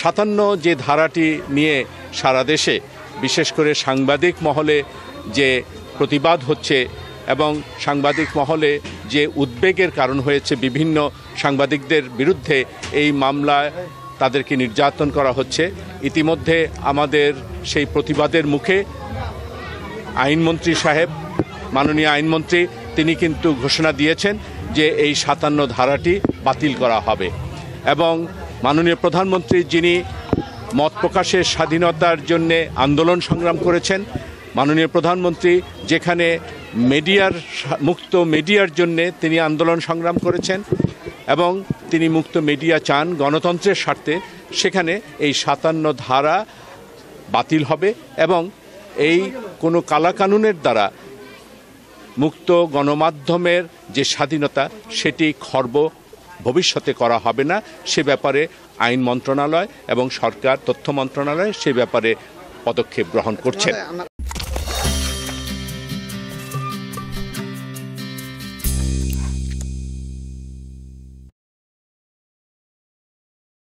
সাতান্ন যে ধারাটি নিয়ে সারা দেশে, বিশেষ করে সাংবাদিক মহলে যে প্রতিবাদ হচ্ছে এবং সাংবাদিক মহলে যে উদ্বেগের কারণ হয়েছে বিভিন্ন সাংবাদিকদের বিরুদ্ধে এই মামলায় তাদেরকে নির্যাতন করা হচ্ছে। ইতিমধ্যে আমাদের সেই প্রতিবাদের মুখে আইনমন্ত্রী সাহেব, মাননীয় আইনমন্ত্রী, তিনি কিন্তু ঘোষণা দিয়েছেন যে এই সাতান্ন ধারাটি বাতিল করা হবে। এবং মাননীয় প্রধানমন্ত্রী যিনি মত প্রকাশের স্বাধীনতার জন্য আন্দোলন সংগ্রাম করেছেন, মাননীয় প্রধানমন্ত্রী যেখানে মিডিয়ার মুক্ত মিডিয়ার জন্য তিনি আন্দোলন সংগ্রাম করেছেন এবং তিনি মুক্ত মিডিয়া চান গণতন্ত্রের স্বার্থে, সেখানে এই সাতান্ন ধারা বাতিল হবে এবং এই কোনো কালাকানুনের দ্বারা মুক্ত গণমাধ্যমের যে স্বাধীনতা, সেটি খর্ব ভবিষ্যতে করা হবে না, সে ব্যাপারে আইন মন্ত্রণালয় এবং সরকার, তথ্য মন্ত্রণালয় সে ব্যাপারে পদক্ষেপ গ্রহণ করছেন।